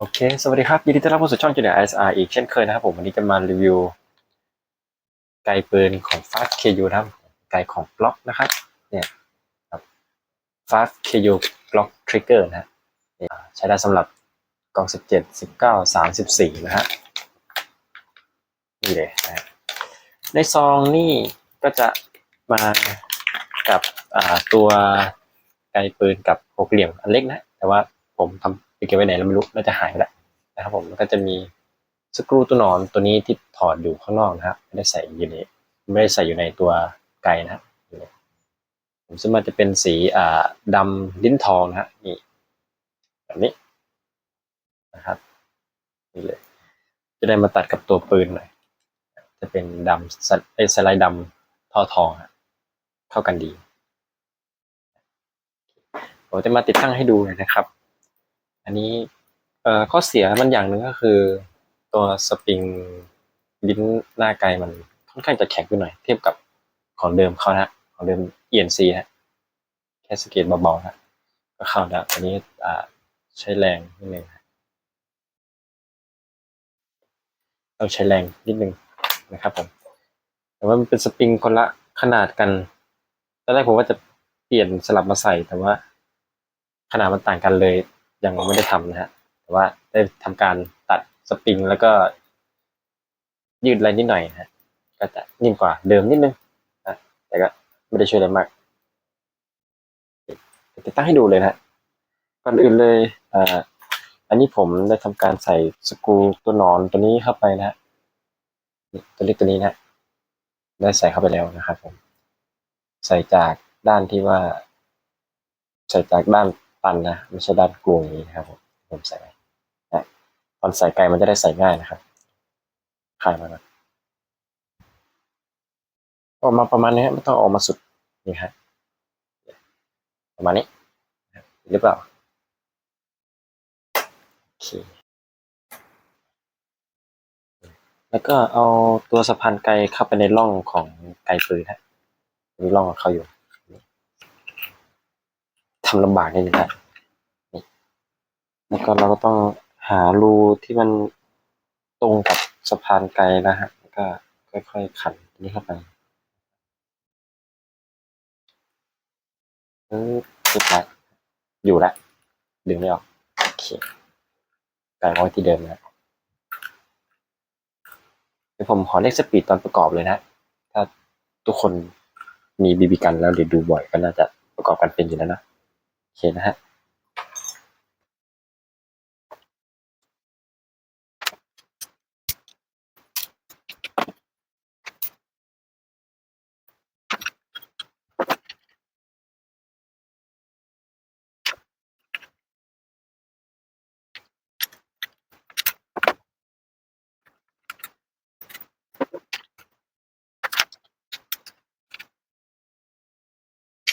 โอเค สวัสดีครับ ยินดีต้อนรับเข้าสู่ช่อง Junior ISR อีกเช่นเคยนะครับผม วันนี้จะมารีวิว ไกลปืนของ Fast KU นะครับ ไกลของ Glock นะครับ เนี่ยครับ Fast KU Glock Trigger นะฮะใช้ได้สำหรับกล่อง 17 19 34 นะฮะ นี่เลยนะในซองนี่ก็จะมากับตัวไกลปืนกับหกเหลี่ยมอันเล็กนะ แต่ว่าผมทำ ไปเก็บไว้ไหนแล้วไม่รู้น่าจะหายไปแล้วนะครับผมแล้วก็จะมีสกรูตัวนอนตัวนี้ที่ถอดอยู่ข้างนอกนะฮะไม่ได้ใส่อยู่ในไม่ได้ใส่อยู่ในตัวไกลนะฮะอยู่ในผมซึ่งมันจะเป็นสีอ่าดำลิ้นทองนะฮะนี่แบบนี้นะครับนี่เลย จะได้มาตัดกับตัวปืนหน่อยจะเป็นดำสไลด์ดำท่อทองฮะเข้ากันดีผมจะมาติดตั้งให้ดูเลยนะครับ อันนี้เอ่อข้อเสียมันอย่างหนึ่งก็คือ ตัวสปริงลิ้นหน้าไกลมันค่อนข้างจะแข็งไปหน่อย เทียบกับของเดิมเขานะของเดิม ENC นะแค่สเกตเบาๆนะก็เข้าแล้วอันนี้อ่าใช้แรงนิดนึงนะต้องใช้แรงนิดนึงนะครับผมแต่ว่ามันเป็นสปริงคนละขนาดกันตอนแรกผมว่าจะเปลี่ยนสลับมาใส่แต่ว่า ขนาดมันต่างกันเลย ยังไม่ได้ทำนะฮะ แต่ว่าได้ทำการตัดสปริงแล้วก็ ยืดอะไรนิดหน่อยนะฮะ ก็จะนิ่มกว่าเดิมนิดนึงนะแต่ก็ไม่ได้ช่วยอะไรมากติดตั้งให้ดูเลยนะฮะก่อนอื่นเลยอ่าอันนี้ผมได้ทำการใส่สกรูตัวนอนตัวนี้เข้าไปนะฮะตัวเล็กตัวนี้นะได้ใส่เข้าไปแล้วนะครับผม ใส่จากด้านที่ว่า ใส่จากด้าน ตันนะไม่ใช่ด้านกลวงอย่างนี้นะครับผมใส่ไว้นะตอนใส่ไกลมันจะได้ใส่ง่ายนะครับคลายมาก่อนออกมาประมาณนี้ไม่ต้องออกมาสุดนี่ฮะประมาณนี้หรือเปล่าโอเคแล้วก็เอาตัวสะพานไกลเข้าไปในร่องของไกลปืนฮะมีร่องของเขาอยู่ ทำลำบากนิดนึงนะแล้วก็เราก็ต้องหารูที่มันตรงกับสะพานไกลนะฮะแล้วก็ค่อยๆขันอันนี้เข้าไปเออสุดท้ายอยู่ล้วดึงไม่ออกโอเคไกลไว้ที่เดิมนะเดี๋ยวผมขอเลขสปีดตอนประกอบเลยนะ ถ้าทุกคนมีบีบีกันแล้วหรือดูบ่อยก็น่าจะประกอบกันเป็นอยู่แล้วนะ โอเคนะฮะ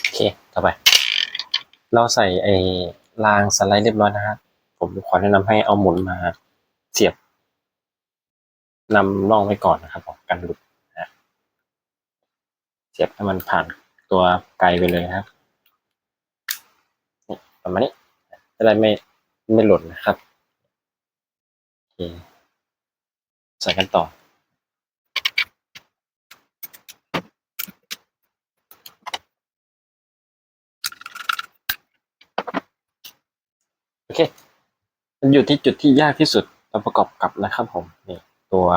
โอเค ต่อไป เราใส่ไอ้รางสไลด์เรียบร้อยนะฮะผมขอแนะนำให้เอาหมุนมาเสียบนำร่องไว้ก่อนนะครับกันหลุดนะเสียบให้มันผ่านตัวไกลไปเลยนะครับนี่ประมาณนี้จะได้ไม่ไม่หล่นนะครับโอเคใส่กันต่อเค มันอยู่ที่จุดที่ยากที่สุดตอนประกอบกับนะครับผมนี่ตัว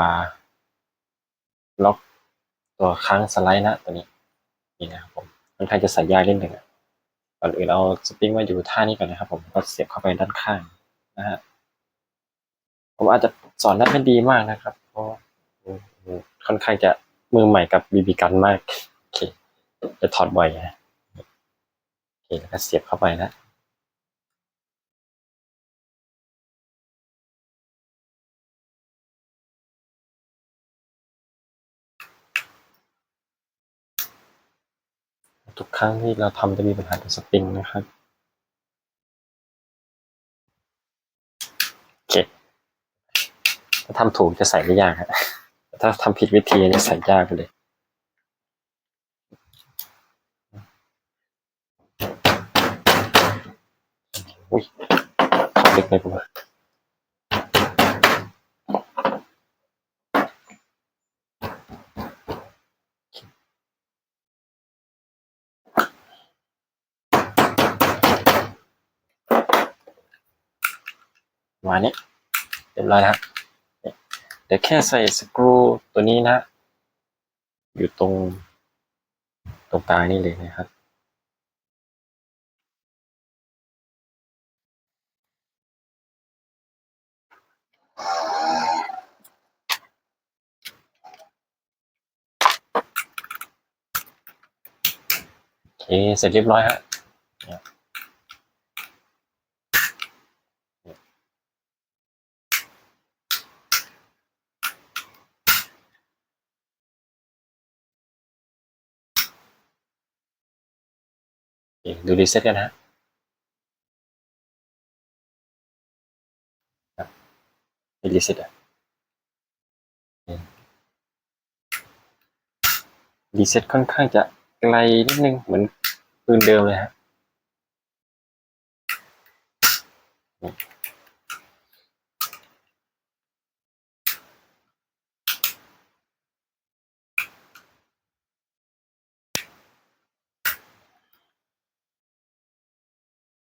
ล็อกตัวค้างสไลด์นะตัวนี้นี่นะครับผมมันใครจะใส่ยากนิดหนึ่งอะก่อนอื่นเอาสปริงมาอยู่ท่านี้ก่อนนะครับ ผมก็เสียบเข้าไปด้านข้างนะฮะผมอาจจะสอนได้ไม่ดีมากนะครับ เพราะค่อนข้างจะมือใหม่กับบีบีกันมากโอเคจะถอดบ่อยนะโอเคแล้วก็เสียบเข้าไปนะ ทุกครั้งที่เราทำจะมีปัญหากับสปริงนะครับโอเคถ้าทำถูกจะใส่ไม่ยากฮะแต่ถ้าทำผิดวิธีจะใส่ยากไปเลยอุ้ยเข้าลึกไปปะ ประมาณนี้เรียบร้อยแล้วเนี่ยเดี๋ยวแค่ใส่สกรูตัวนี้นะ อยู่ตรงตรงกลางนี่เลยนะครับ โอเค เสร็จเรียบร้อยฮะเนี่ยโอเค ดูรีเซ็ตกันนะฮะครับรีเซ็ตอะรีเซ็ตค่อนข้างจะไกลนิดนึงเหมือนปืนเดิมเลยฮะ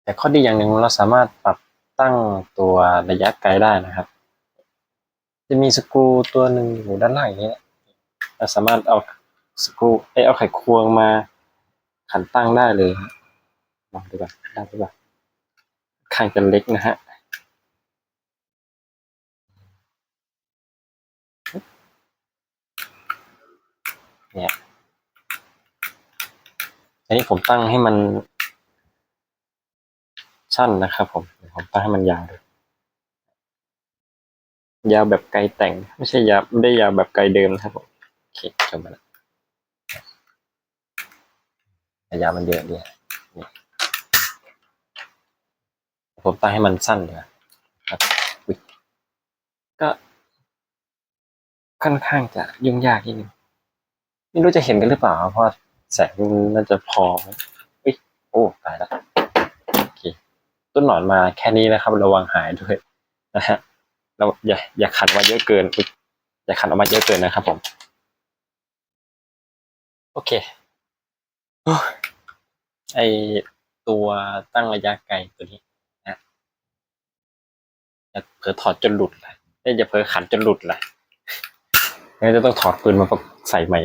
แต่ข้อดีอย่างหนึ่งเราสามารถปรับตั้งตัวระยะไกลได้นะครับ จะมีสกรูตัวหนึ่งอยู่ด้านล่างอย่างนี้นะเราสามารถเอาสกรูเอ้ยเอาไขควงมาขันตั้งได้เลยลองดูก่อนได้หรือเปล่าข้างจะเล็กนะฮะเนี่ยอันนี้ผมตั้งให้มัน สั้นนะครับผมผมตั้งให้มันยาวเลยยาวแบบไกลแต่ง ไม่ใช่ยาวไม่ได้ยาวแบบไกลเดิมนะครับผมโอเคจบแล้วยาวมันเยอะดีอะนี่ผมตั้งให้มันสั้นเลยครับก็ค่อนข้างจะยุ่งยากนิดนึงไม่รู้จะเห็นกันหรือเปล่าเพราะแสงน่าจะพอไหมโอ้ตายแล้ว ต้นหนอนมาแค่นี้นะครับ ระวังหายด้วยนะฮะเราอย่าอย่าขันมาเยอะเกินอยอย่าขันออกมาเยอะเกินนะครับ ผม โอเคไอตัวตั้งระยะไกลตัวนี้นะอย่าเผลอถอดจนหลุดเลยเอ้ยอย่าเผลอขันจนหลุดเลยงั้นจะต้องถอดปืนมาใส่ใหม่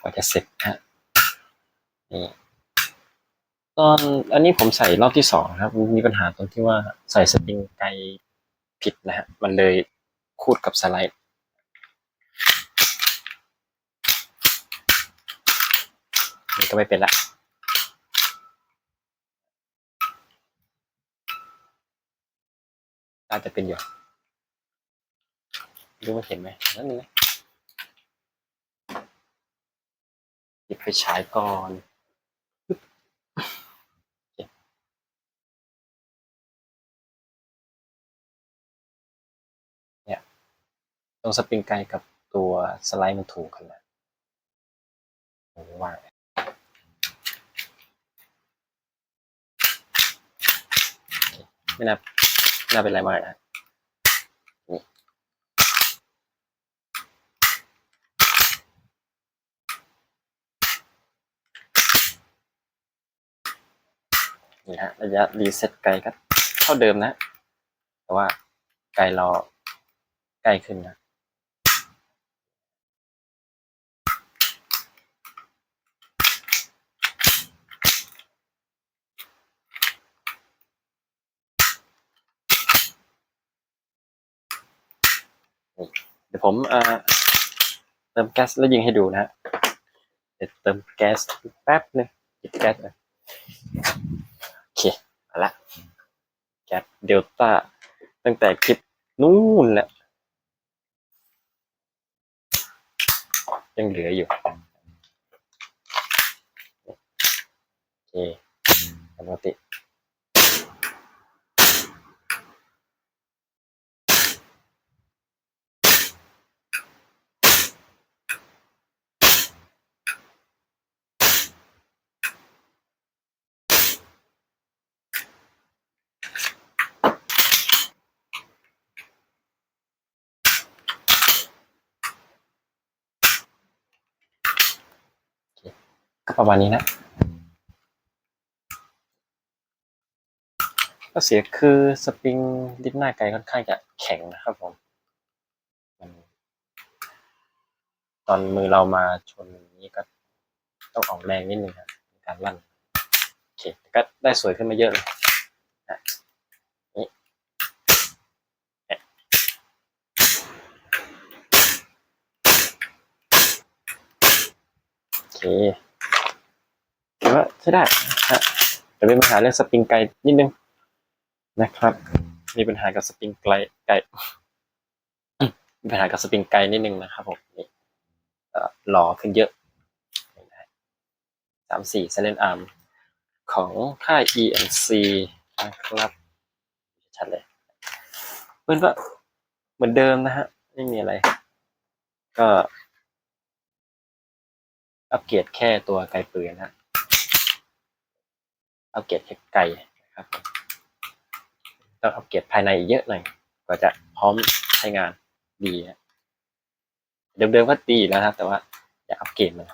กว่าจะเสร็จนะฮะนี่ ตอนอันนี้ผมใส่รอบที่สองครับ มีปัญหาตรงที่ว่าใส่สปริงไกลผิดนะฮะ มันเลยคูดกับสไลด์นี่ก็ไม่เป็นละอาจจะเป็นอยู่ดูว่าเห็นไหมนั่นนึงนะหยิบไฟฉายก่อน ตรงสปริงไกกับตัวสไลด์มันถูกกันแล้วผมว่าไม่น่าไม่น่าเป็นไรมากนะนี่นี่ฮะระยะรีเซ็ตไกลก็เท่าเดิมนะ แต่ว่าไกลเราใกล้ขึ้นนะ เดี๋ยวผมเอ่อเติมแก๊สแล้วยิงให้ดูนะฮะเดี๋ยวเติมแก๊สแป๊บนึงหยิบแก๊สเลยโอเคมาละแก๊สเดลต้าตั้งแต่คลิปนู่นแหละยังเหลืออยู่โอเคปกติ ก็ประมาณนี้นะ ก็เสียคือสปริงดิสหน้าไกลค่อนข้างจะแข็งนะครับผมมันตอนมือเรามาชนนี้ก็ต้องออกแรงนิดนึงครับในการลั่นโอเคก็ได้สวยขึ้นมาเยอะเลยนะนี่เนี่ยโอเค ถือว่าใช้ได้นะฮะแต่เป็นปัญหาเรื่องสปริงไกลนิดนึงนะครับ มีปัญหากับสปริงไกลไกลมีปัญหากับสปริงไกลนิดนึงนะครับผมนี่หล่อขึ้นเยอะสามสี่เซเลนอาร์มของค่าย EMC นะครับชัดเลยเพื่อนก็เหมือนเดิมนะฮะ ไม่มีอะไร ก็อัปเกรดแค่ตัวไกลปืนนะ อัปเกรดแค่ไกลนะครับต้องอัปเกรดภายในอีกเยอะหน่อยกว่าจะพร้อมใช้งานดีนะเดิมๆก็ดีแล้วนะครับ แต่ว่าอยากอัปเกรดมัน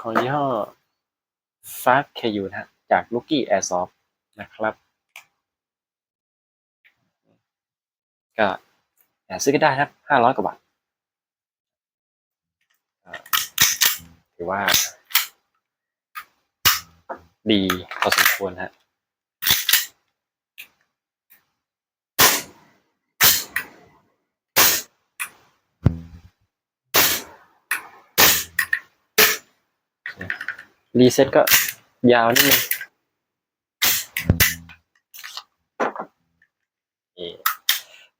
ของยี่ห้อ f a s KU นะฮะจาก Lucky Airsoft นะครับ ก็ซื้อก็ได้ครับห้าร้อยกว่าบาทอ่า ถือว่า ดีพอสมควรฮะรีเซ็ตก็ยาวนิดนึง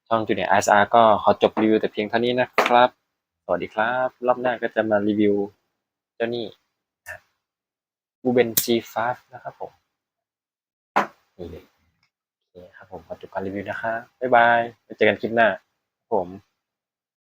ช่องจูเนียร์ไอซ์อาร์ก็ขอจบรีวิวแต่เพียงเท่านี้นะครับ สวัสดีครับ รอบหน้าก็จะมารีวิว จ้านี่บูเบน G5 นะครับผม นี่เลยโอเคครับผมขอจบการรีวิวนะครับบ๊ายบายไว้เจอกันคลิปหน้าผม